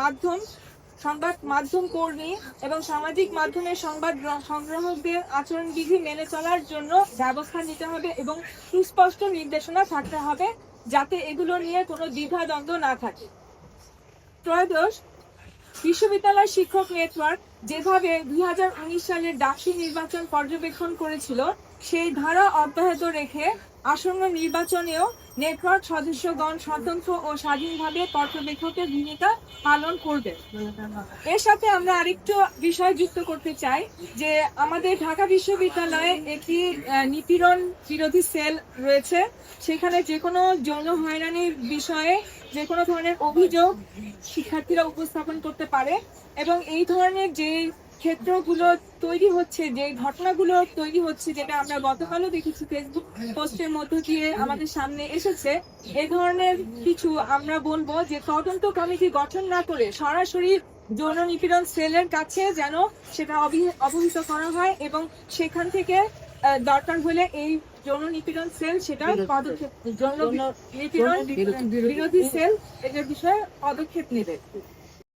মাধ্যম, সংবাদ মাধ্যম কর্মী এবং সামাজিক মাধ্যমে সংবাদ সংগ্রাহকদের আচরণবিধি মেনে চলার জন্য ব্যবস্থা নিতে হবে এবং সুস্পষ্ট নির্দেশনা থাকতে হবে যাতে এগুলো নিয়ে কোনো দ্বিধাদ্বন্দ্ব না থাকে। ত্রয়োদশ, বিশ্ববিদ্যালয় শিক্ষক নেটওয়ার্ক যেভাবে দুই হাজার উনিশ সালের ডাকসু নির্বাচন পর্যবেক্ষণ করেছিল, সেই ধারা অব্যাহত রেখে আসন্ন নির্বাচনেও নেটওয়ার্ক সদস্যগণ স্বতন্ত্র ও স্বাধীনভাবে পর্যবেক্ষকের ভূমিকা পালন করবে। এর সাথে আমরা আরেকটু বিষয় যুক্ত করতে চাই, যে আমাদের ঢাকা বিশ্ববিদ্যালয়ে একটি নিপীড়ন বিরোধী সেল রয়েছে। সেখানে যে কোনো যৌন হয়রানির বিষয়ে যে কোনো ধরনের অভিযোগ শিক্ষার্থীরা উপস্থাপন করতে পারে। এবং এই ধরনের যে ক্ষেত্রগুলো তৈরি হচ্ছে যে ঘটনাগুলো তৈরি হচ্ছে যেটা আমরা গতকালও দেখেছি ফেসবুক পোস্টের মধ্য দিয়ে আমাদের সামনে এসেছে এই ধরনের কিছু আমরা বলব যে তদন্ত কমিটি গঠন না করে সরাসরি যৌন নিপীড়ন সেলের কাছে যেন সেটা অবহিত করা হয় এবং সেখান থেকে দরকার হলে এই যৌন নিপীড়ন সেল সেটা পদক্ষেপ যৌন নিপীড়ন বিরোধী সেল। এটার বিষয়ে পদক্ষেপ নেবে।